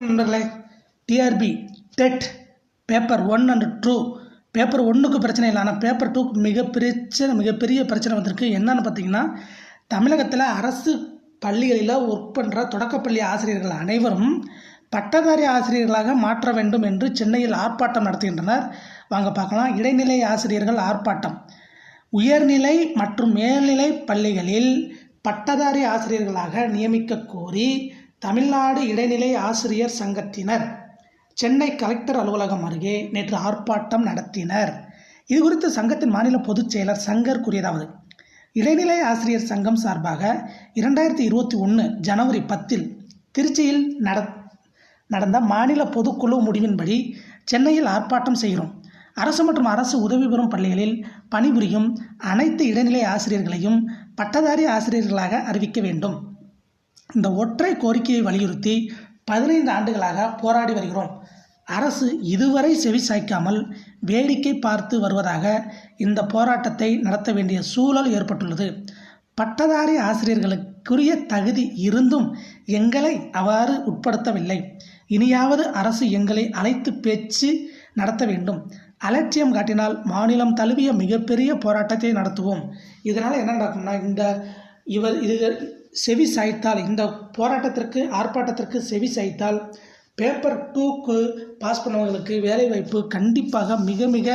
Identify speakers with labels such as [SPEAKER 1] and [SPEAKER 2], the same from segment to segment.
[SPEAKER 1] நண்பர்களே TRB TET paper one and two paper ஒன்றுக்கு பிரச்சனை இல்லை ஆனால் பேப்பர் டூக்கு மிக பிரச்சனை மிகப்பெரிய பிரச்சனை வந்திருக்கு. என்னன்னு பார்த்தீங்கன்னா தமிழகத்தில் அரசு பள்ளிகளில் ஒர்க் பண்ணுற தொடக்கப்பள்ளி ஆசிரியர்கள் அனைவரும் பட்டதாரி ஆசிரியர்களாக மாற்ற வேண்டும் என்று சென்னையில் ஆர்ப்பாட்டம் நடத்துகின்றனர். வாங்க பார்க்கலாம். இடைநிலை ஆசிரியர்கள் ஆர்ப்பாட்டம். உயர்நிலை மற்றும் மேல்நிலை பள்ளிகளில் பட்டதாரி ஆசிரியர்களாக நியமிக்க கோரி தமிழ்நாடு இடைநிலை ஆசிரியர் சங்கத்தினர் சென்னை கலெக்டர் அலுவலகம் அருகே நேற்று ஆர்ப்பாட்டம் நடத்தினர். இது குறித்து சங்கத்தின் மாநில பொதுச் செயலர் சங்கர் கூறியதாவது இடைநிலை ஆசிரியர் சங்கம் சார்பாக இரண்டாயிரத்தி இருபத்தி ஒன்று ஜனவரி பத்தில் திருச்சியில் நட நடந்த மாநில பொதுக்குழு முடிவின்படி சென்னையில் ஆர்ப்பாட்டம் செய்கிறோம். அரசு மற்றும் அரசு உதவி பெறும் பள்ளிகளில் பணிபுரியும் அனைத்து இடைநிலை ஆசிரியர்களையும் பட்டதாரி ஆசிரியர்களாக அறிவிக்க வேண்டும். இந்த ஒற்றை கோரிக்கையை வலியுறுத்தி பதினைந்து ஆண்டுகளாக போராடி வருகிறோம். அரசு இதுவரை செவி சாய்க்காமல் வேடிக்கை பார்த்து வருவதாக இந்த போராட்டத்தை நடத்த வேண்டிய சூழல் ஏற்பட்டுள்ளது. பட்டதாரி ஆசிரியர்களுக்குரிய தகுதி இருந்தும் எங்களை அவ்வாறு உட்படுத்தவில்லை. இனியாவது அரசு எங்களை அழைத்து பேச்சு நடத்த வேண்டும். அலட்சியம் காட்டினால் மாநிலம் தழுவிய மிகப்பெரிய போராட்டத்தை நடத்துவோம். இதனால் என்ன நடக்கும்னா இந்த இவர் இது செவி சாய்த்தால் இந்த போராட்டத்திற்கு ஆர்ப்பாட்டத்திற்கு செவி சாய்த்தால் பேப்பர் டூக்கு பாஸ் பண்ணவங்களுக்கு வேலைவாய்ப்பு கண்டிப்பாக மிக மிக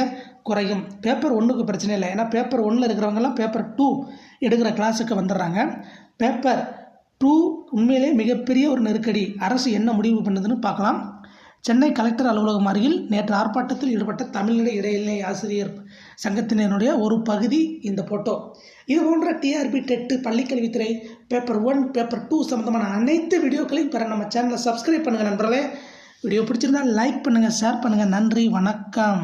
[SPEAKER 1] குறையும். பேப்பர் ஒன்றுக்கு பிரச்சனை இல்லை. ஏன்னா பேப்பர் ஒன்றில் இருக்கிறவங்கெல்லாம் பேப்பர் டூ எடுக்கிற கிளாஸுக்கு வந்துடுறாங்க. பேப்பர் டூ உண்மையிலே மிகப்பெரிய ஒரு நெருக்கடி. அரசு என்ன முடிவு பண்ணுதுன்னு பார்க்கலாம். சென்னை கலெக்டர் அலுவலகம் அருகில் நேற்று ஆர்ப்பாட்டத்தில் ஈடுபட்ட தமிழ்நிலை இடைநிலை ஆசிரியர் சங்கத்தினருடைய ஒரு பகுதி இந்த போட்டோ. இது போன்ற டிஆர்பி டெட்டு பள்ளிக்கல்வித்துறை பேப்பர் ஒன் பேப்பர் டூ சம்மந்தமான அனைத்து வீடியோக்களையும் பெற நம்ம சேனலை சப்ஸ்கிரைப் பண்ணுங்கள் நண்பர்களே. வீடியோ பிடிச்சிருந்தா லைக் பண்ணுங்கள் ஷேர் பண்ணுங்கள் நன்றி வணக்கம்.